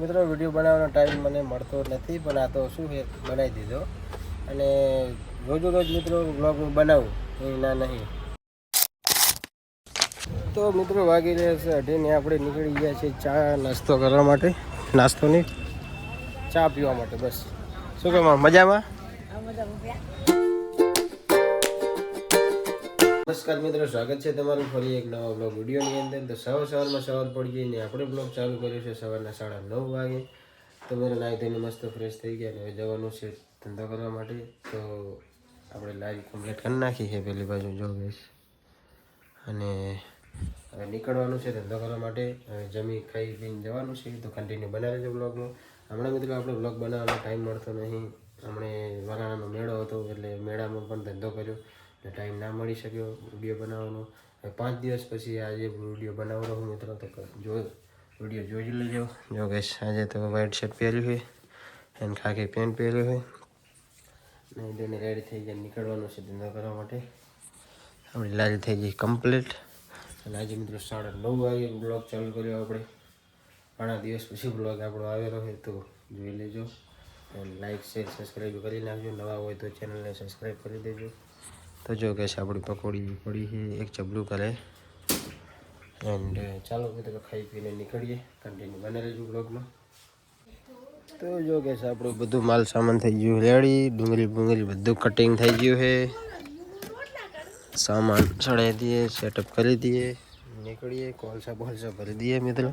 મિત્રો, વીડિયો બનાવવાનો ટાઈમ મને મળતો નથી, પણ આ તો શું છે, બનાવી દીધો. અને રોજ રોજ મિત્રો બ્લોગ બનાવું ના નહીં. તો મિત્રો, વાગી રહ્યા છે અઢીને આપણે નીકળી ગયા છીએ ચા નાસ્તો કરવા માટે નાસ્તો નહીં ચા પીવા માટે, બસ. શું કહો મજામાં. નમસ્કાર મિત્રો, સ્વાગત છે તમારું ફરી એક નવા બ્લોગ વિડીયોની અંદર. તો સવાર સવારમાં સવાર પડી ગઈ ને આપણે બ્લોગ ચાલુ કર્યો છે સવારના સાડા નવ વાગે. તો મેં નાહી ધોઈને મસ્ત ફ્રેશ થઈ ગયા અને જવાનું છે ધંધો કરવા માટે. તો આપણે લારી કમ્પ્લીટ કરી નાખી છે પહેલી બાજુ જો બેસ અને હવે નીકળવાનું છે ધંધો કરવા માટે. હવે જમી ખાઈ પીને જવાનું છે. તો કન્ટિન્યુ બનાવી લેજો બ્લોગમાં હમણાં મિત્રો આપણે બ્લોગ બનાવવાનો ટાઈમ મળતો નહીં. હમણે વરાણાનો મેળો હતો એટલે મેળામાં પણ ધંધો કર્યો. ટાઈમ ના મળી શક્યો વીડિયો બનાવવાનો. પાંચ દિવસ પછી આજે વીડિયો બનાવવાનો હું મિત્રો, તો જો વીડિયો જોઈ લેજો. જો ગેસ આજે તો વ્હાઈટ શર્ટ પહેર્યું હોય એને ખાખી પેન્ટ પહેર્યું હોય નહીં ધોઈને રેડી થઈ ગયા, નીકળવાનું છે ધંધો કરવા માટે. આપણી લાજ થઈ ગઈ કમ્પ્લીટ અને આજે મિત્રો સાડા નવ વાગે બ્લોગ ચાલુ કર્યો આપણે. ઘણા દિવસ પછી બ્લોગ આપણો આવેલો હોય તો જોઈ લેજો. લાઈક શેર સબસ્ક્રાઈબ કરી નાખજો. નવા હોય તો ચેનલને સબસ્ક્રાઈબ કરી દેજો. તો જો કે આપણી પકોડી પડી છે, એક ચબલું કરે. એન્ડ ચાલો મિત્રો, ખાઈ પીને નીકળીએ કન્ટિન્યુ બને રહેજો બ્લોગમાં તો જો કે આપણું બધું માલ સામાન થઈ ગયું રેડી. ડુંગળી ડુંગળી બધું કટિંગ થઈ ગયું છે. સામાન ચડાવી દઈએ સેટઅપ કરી દઈએ, નીકળીએ, કોલસા બોલસા ભરી દઈએ મિત્રો.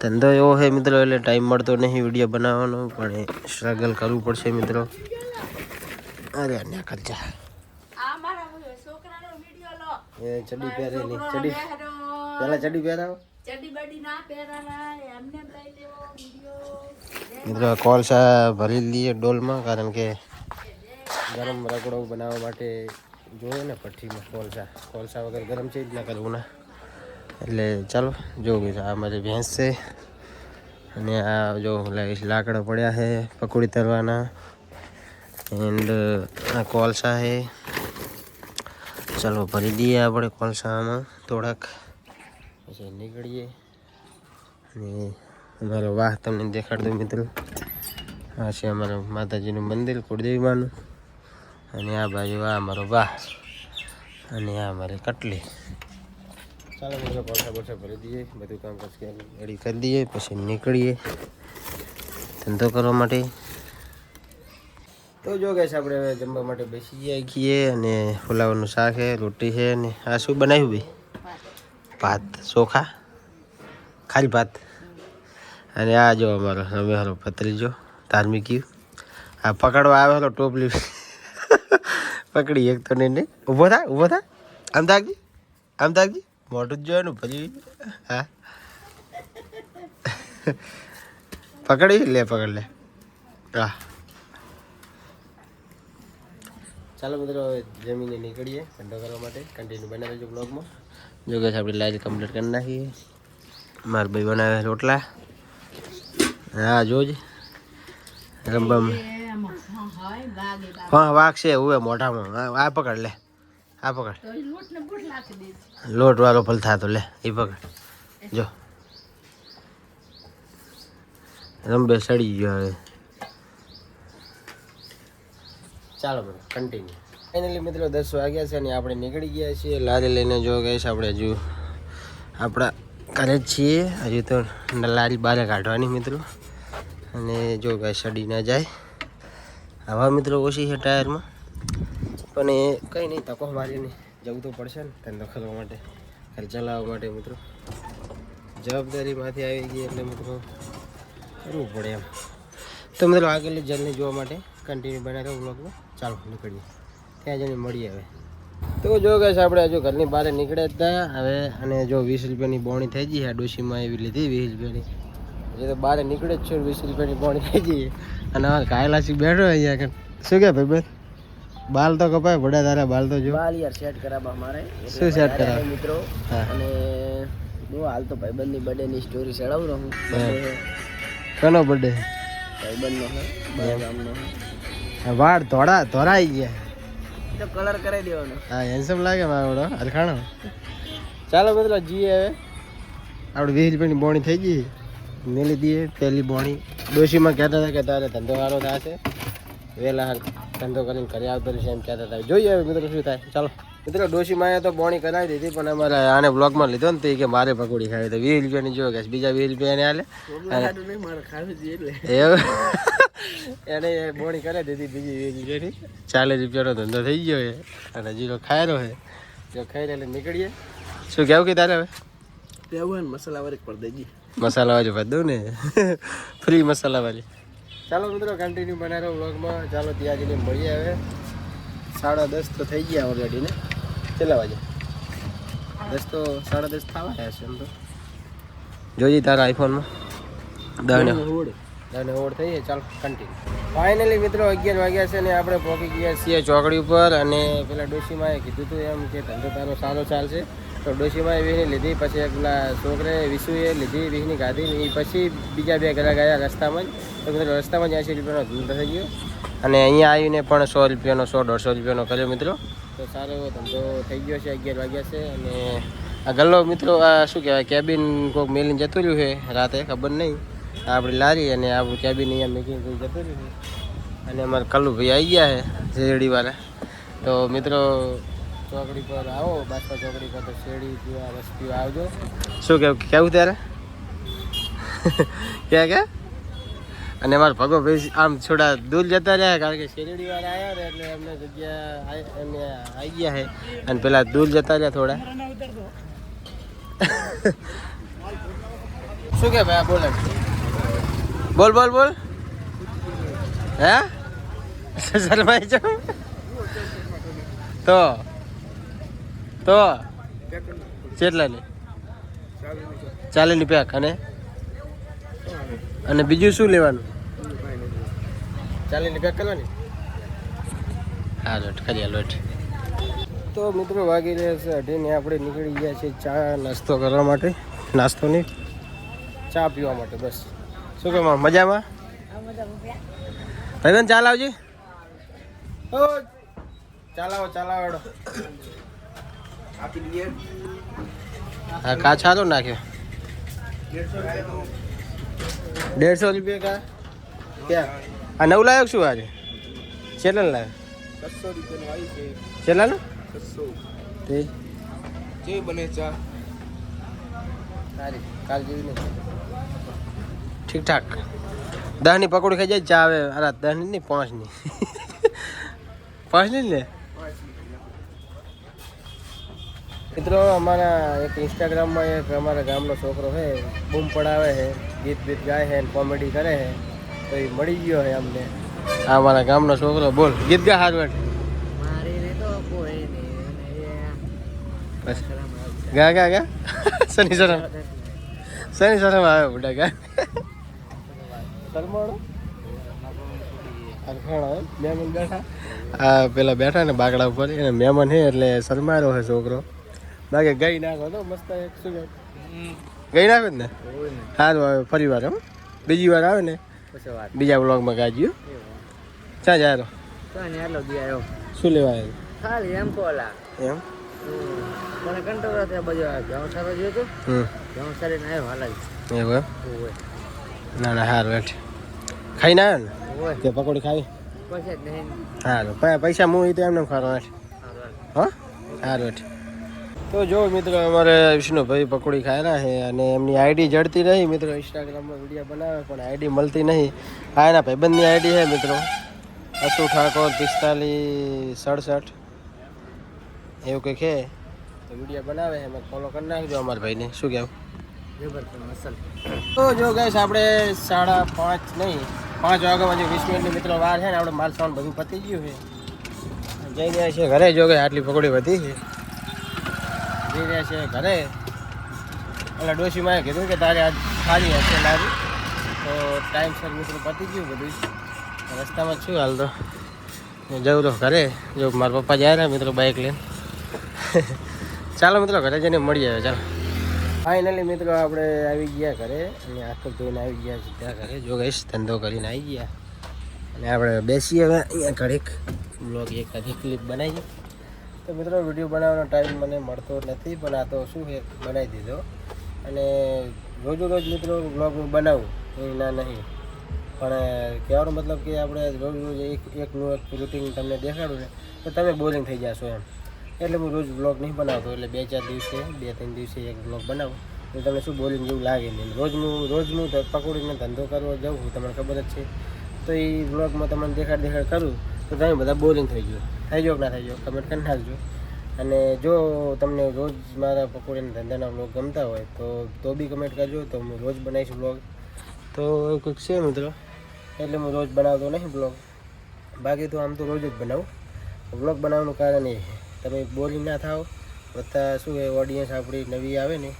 ધંધો એવો છે મિત્રો, એટલે ટાઈમ મળતો નહીં વીડિયો બનાવવાનો, પણ સ્ટ્રગલ કરવું પડશે મિત્રો. અરે ને ખર્ચા એ ચડી પહેરે. નહીં ચડી પેલા ચડી પહેરાવો મિત્રો કોલસા ભરી દઈએ ડોલમાં કારણ કે ગરમ રગડો બનાવવા માટે જોઈએ ને ભઠ્ઠીમાં કોલસા કોલસા વગર ગરમ છે જ ના કરવું ના. એટલે ચાલો જો આ મારી ભેંસ છે. અને આ જો લાકડા પડ્યા છે પકોડી તરવાના. એન્ડ આ કોલસા છે. ચાલો ભરી દઈએ આપણે કોલસામાં થોડાક. પછી નીકળીએ. અને અમારો વાહ તમને દેખાડતો મિત્રો. આ છે અમારું માતાજીનું મંદિર કુળદેવીમાનું અને આ બાજુ આ અમારો વાહ. અને આ અમારી કટલી. ચાલો મિત્રો, કોલસા બોલસા ભરી દઈએ. બધું કામ પછી કરી દઈએ. પછી નીકળીએ ધંધો કરવા માટે. તો જો ગેસ આપણે હવે જમવા માટે બેસી ગયા છીએ અને ફુલાવાનું શાક છે, રોટી છે અને આ શું બનાવ્યું ભાઈ? ભાત. ચોખા ખાલી ભાત? અને આ જો અમારો અમે હારો પતરીજો ધાર્મિક. આ પકડવા આવે તો ટોપલી પકડી એક તો નહીં નહીં ઊભો થા ઊભો થા. આમ થાકજી આમ થાકજી મોટું જ જોવાનું ભરી હા. પકડી લે, પકડ, લે. હા. ચાલો મિત્રો, હવે જમીને નીકળીએ ધંધો કરવા માટે. કન્ટિન્યુ બનાવી છે બ્લોગમાં જો કે આપણે લાઈન કમ્પ્લીટ કરી નાખીએ. મારા ભાઈ બનાવે રોટલા. હા, જોજ. રંબમ હા, વાઘ છે એવું મોઢામાં. આ પકડ, લે. આ પકડ. લોટ વાળો ફલ થતો, લે, એ પકડ. જો. રંબે સડી ગયો હવે. ચાલો મિત્રો કન્ટિન્યુ ફાઇનલી મિત્રો દસ વાગ્યા છે અને આપણે નીકળી ગયા છીએ લારી લઈને. જો છે આપણે હજુ આપણા ઘરે જ છીએ. હજુ તો લારી બહાર કાઢવાની મિત્રો. અને જો ગાય સડી ના જાય. હવા મિત્રો ઓછી છે ટાયરમાં. પણ એ કંઈ નહીં, તકો મારીને જવું તો પડશે ને ધંધો કરવા માટે, ઘર ચલાવવા માટે મિત્રો. જવાબદારીમાંથી આવી ગઈ એટલે મિત્રો, કરવું પડે એમ. તો મિત્રો આગળની જર્ની જોવા માટે કન્ટિન્યુ બનાવી તો બ્લોગમાં ચાલો નીકળીએ. ત્યાં જઈને મળીએ હવે. તો જો કે આપણે હજુ ઘરની બહાર નીકળ્યા જ હતા. હવે અને જો વીસ રૂપિયાની બોણી થઈ ગઈ આ ડોશીમાં એવી લીધી વીસ રૂપિયાની. હજી તો બહાર નીકળે જ છે વીસ રૂપિયાની બોણી થઈ ગઈ અને હવે કાયલાસી બેઠો અહીંયા કે શું કે ભાઈ બાલ તો કપાય ભડા તારા બાલ તો જો. બાલ યાર સેટ કરાવવા મારે. શું સેટ કરાવ? મિત્રો. અને હું હાલ તો ભાઈબંધની બર્થડે ની સ્ટોરી ચડાવું રહું. હા. કનો બર્થડે ભાઈબંધનો હે ગામનો હે. વાળ ધોળા ધોરાઈ ગયા. તો કલર કરાવી દેવાનો. હા હેન્ડસમ લાગે મારો હરખાણો. ચાલો મિત્રો જીએ હવે. આપણે વીસ રૂપિયાની બોણી થઈ ગઈ. મેલી દઈએ પહેલી બોણી. ડોશીમાં કહેતા હતા કે તારે ધંધો સારો થશે. વહેલા ધંધો કરીને ઘરે આવતો રહેશે એમ કહેતા હતા. જોઈએ હવે મિત્રો શું થાય. ચાલો. મિત્રો ડોશીમાં તો બોણી કરાવી દીધી પણ અમારે આને બ્લોગમાં લીધો ને તે કે મારે પકોડી ખાવી. તો વીસ રૂપિયાની જો કે બીજા વીસ રૂપિયા એને હાલે એવું? એને બોણી કરાવી દીધી બીજી વીસ રૂપિયાની. ચાલીસ રૂપિયાનો ધંધો થઈ ગયો છે અને હજી તો ખાયરો છે. જો ખાઈ એટલે નીકળીએ. શું કેવું કે તારે હવે? તેવું ને મસાલા વાળી પર દેજી. મસાલા વાળી દઉં ને? ફ્રી મસાલા વાળી. ચાલો મિત્રો કન્ટિન્યુ બનાવ્યો વ્લોગમાં ચાલો ત્યાં જઈને મળીએ હવે. સાડા દસ તો થઈ ગયા ઓલરેડી ને. કેટલા વાગે? દસ તો સાડા દસ થવા છે એમ તો. જોઈએ તારા આઈફોનમાં દસ રોડ અને થઈ જાય ચાલ કન્ટિન્યુ ફાઇનલી મિત્રો અગિયાર વાગ્યા છે ને આપણે પહોંચી ગયા છીએ ચોકડી ઉપર અને પેલા ડોશીમાએ કીધું હતું એમ કે ધંધો તારો સારો ચાલશે. તો ડોશીમાએ વીસની લીધી પછી પેલા છોકરે વિશુએ લીધી વીસની ગાધી ને પછી બીજા બે ઘરે ગયા રસ્તામાં જ. તો મિત્રો રસ્તામાં જ એંસી રૂપિયાનો ધંધો થઈ ગયો. અને અહીંયા આવીને પણ સો રૂપિયાનો સો દોઢસો રૂપિયાનો કર્યો મિત્રો. તો સારો એવો ધંધો થઈ ગયો છે અગિયાર વાગ્યા છે અને આ ગલ્લો મિત્રો, આ શું કહેવાય કેબિન કોઈક મેલીને જતું રહ્યું છે, રાતે ખબર નહીં. આપણી લારી અને આપણું કેબિન અહીંયા મેકિંગ કરી જતું રહ્યું છે. અને અમારા કલ્લુભાઈ આવી ગયા છે શેરડીવાળા તો મિત્રો, ચોકડી પર આવો બાસ્પા ચોકડી પર તો શેરડી પીવા વસ્તીઓ આવજો. શું કેવું કેવું ત્યારે? ક્યાં ક્યાં? અને અમારા ભગો ભાઈ આમ થોડા દૂર જતા રહ્યા કારણ કે શેરડી વાળા આવ્યા ને એટલે એમને જગ્યા એમને આવી ગયા છે. અને પેલા દૂર જતા રહ્યા થોડા. શું કે ભાઈ બોલે? બોલ બોલ બોલ. હે? શરમાઈ છો? તો? તો? કેટલા ની ચાલીની પેક, અને? અને બીજું શું લેવાનું? ચાલીની પેક કરવાની? હા લોટ કરી લોટ. તો મિત્રો વાગી રહ્યા છે અઢીને આપણે નીકળી ગયા છીએ ચા નાસ્તો કરવા માટે નાસ્તો નહીં ચા પીવા માટે બસ. શું કહે મજામાં? ભાઈબંધ ચાલ આવજી ઓ ચાલાવો ચાલાવો આપી દઈએ હા કાચા તો નાખ્યો. દેડસો રૂપિયા કા? ક્યાં? આ નવું લાવ્યો શું આજે? કેટલા લાવ્યો બસો રૂપિયાનું આવી છે. કેટલાનું બસો. તે? જે બને ચા. સારી કાલ જેવી નહીં. ઠીક ઠાક દસની પકોડી ખાઈ જાય ચા આવે. અરે દસની નહીં પાંચની. પાંચની ને? મિત્રો અમારા એક ઇન્સ્ટાગ્રામમાં એક અમારા ગામનો છોકરો છે બૂમ પડાવે છે ગીત બીત ગાય છે કોમેડી કરે છે. તો એ મળી ગયો હે અમને. આ મારા ગામનો છોકરો બોલ ગીત ગા હારું મારી ને તો કોઈ બસ. ગા ગા ગા. શનિ શરમ? શનિ શરમ આવે બુડા ગા? શરમાણો એમ? મહેમાન બેઠા? આ પેલા બેઠા ને બાકડા ઉપર એને મહેમાન છે એટલે શરમાયો હે છોકરો. બાકી ગઈ નાખો તો મસ્ત એક શું ગઈ નાખો ને? સારું આવે ફરી વાર હો. બીજી વાર આવે ને? પછી વાત. બીજા બ્લોગમાં ગાજ્યું? ચા જાય તો? તો ને આટલો દી આવ્યો. શું લેવા આવ્યો ખાલી એમ કોલા એમ? મને કંટ્રોલ ત્યાં બધું ઘઉં સારો જોયો તો. હમ. સારી ને આવ્યો હાલ જ. એવું એમ? ના ના સારું એઠ ખાઈને આવ્યો ને? તે પકોડી ખાવી? પછી જ નહીં. પૈ- પૈસા હું તો એમને ખારો હેઠ. હા? સારું હેઠ. તો જો મિત્રો અમારે વિષ્ણુભાઈ પકોડી ખાયેલા છે અને એમની આઈડી જડતી નહીં મિત્રો ઇન્સ્ટાગ્રામમાં વીડિયો બનાવે પણ આઈડી મળતી નહીં. આ એના ભાઈબંધની આઈડી છે મિત્રો. અશુ ઠાકોર પિસ્તાલીસ સડસઠ એવું કંઈક છે. તો વીડિયો બનાવે એમાં ફોલો કરી નાખજો અમારા ભાઈને. શું કહેવું? તો જો ગઈશ આપણે સાડા પાંચ નહીં પાંચ વાગ્યા જે વીસ મિનિટની મિત્રો વાર છે ને આપણે માલ સામાન બધું પતી ગયું છે. જઈ રહ્યા છે ઘરે. જો કે આટલી પકોડી વધી છે. જઈ રહ્યા છે ઘરે. એટલે ડોશીમાએ કીધું કે તારે આજ ખાલી હશે લારી. તો ટાઈમસર મિત્રો પતી ગયું બધું. રસ્તામાં છું હાલ તો. જવું તો ઘરે. જો મારા પપ્પા જાય ને મિત્રો બાઇક લઈને. ચાલો મિત્રો ઘરે જઈને મળી જાય ચાલો. ફાઇનલી મિત્રો આપણે આવી ગયા ઘરે. અને આખો ધોઈને આવી ગયા ત્યાં ઘરે. જો ગઈશ ધંધો કરીને આવી ગયા. અને આપણે બેસીએ હવે અહીંયા ઘડીક. બ્લોગ એક આધી ક્લિપ બનાવીએ તો મિત્રો, વીડિયો બનાવવાનો ટાઈમ મને મળતો નથી, પણ આ તો શું છે, બનાવી દીધો. અને રોજ રોજ મિત્રો બ્લોગ બનાવું, એ ના નહીં. પણ કહેવાનો મતલબ કે આપણે રોજ રોજ એક એકનું એક રૂટીન તમને દેખાડું ને, તો તમે બોરિંગ થઈ જશો એમ. એટલે હું રોજ બ્લોગ નહીં બનાવતો, એટલે બે ચાર દિવસે, બે ત્રણ દિવસે એક બ્લોગ બનાવું, તો તમને શું બોરિંગ જેવું લાગે નહીં. રોજ હું રોજ પકોડીનો ધંધો કરવા જાઉં તમને ખબર જ છે. તો એ બ્લોગમાં તમને દેખાડ દેખાડ કરું, તો તમે બધા બોરિંગ થઈ ગયો થઈ જાઓ ના થઈ જાઓ કમેન્ટ કરી નાખજો. અને જો તમને રોજ મારા પકોડીના ધંધાના બ્લોગ ગમતા હોય, તો તો બી કમેન્ટ કરજો. તો હું રોજ બનાવીશ બ્લોગ તો એવું કંઈક છે મિત્રો? એટલે હું રોજ બનાવતો નહીં બ્લોગ બાકી તો આમ તો રોજ જ બનાવું. બ્લોગ બનાવવાનું કારણ એ તમે બોરિંગ ના થાઓ. બધા શું એ ઓડિયન્સ આપણી નવી આવે ને,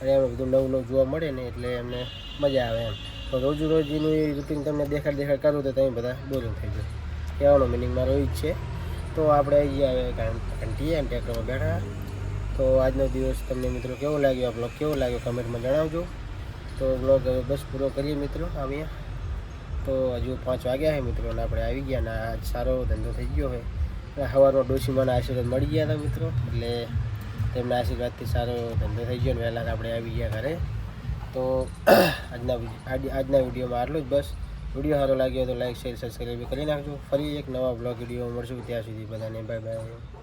અને એમને બધું નવું નવું જોવા મળે ને, એટલે એમને મજા આવે એમ. તો રોજ રોજ એનું એ રૂટીન તમને દેખાડ દેખાડ કરું તો તમે બધા બોરિંગ થઈ જાય કહેવાનો મિનિંગ મારો એ જ છે. તો આપણે આવી ગયા હવે ઘંટીએ અને ટ્રેક્ટરમાં બેઠા. તો આજનો દિવસ તમને મિત્રો કેવો લાગ્યો? આ બ્લોગ કેવો લાગ્યો? કમેન્ટમાં જણાવજો. તો બ્લોગ હવે બસ પૂરો કરીએ મિત્રો આવીએ. તો હજુ પાંચ વાગ્યા છે મિત્રો અને આપણે આવી ગયા ને આજ સારો ધંધો થઈ ગયો છે. અને સવારમાં ડોશીમાના આશીર્વાદ મળી ગયા હતા મિત્રો. એટલે તેમના આશીર્વાદથી સારો ધંધો થઈ ગયો ને વહેલા આપણે આવી ગયા ઘરે. તો આજના આજ- આજના વિડીયોમાં આટલું જ બસ. વીડિયો સારો લાગ્યો તો લાઈક શેર સબસ્ક્રાઈબ કરી નાખજો. ફરી એક નવા બ્લોગ વીડિયો મળશું ત્યાં સુધી બધાને. Bye bye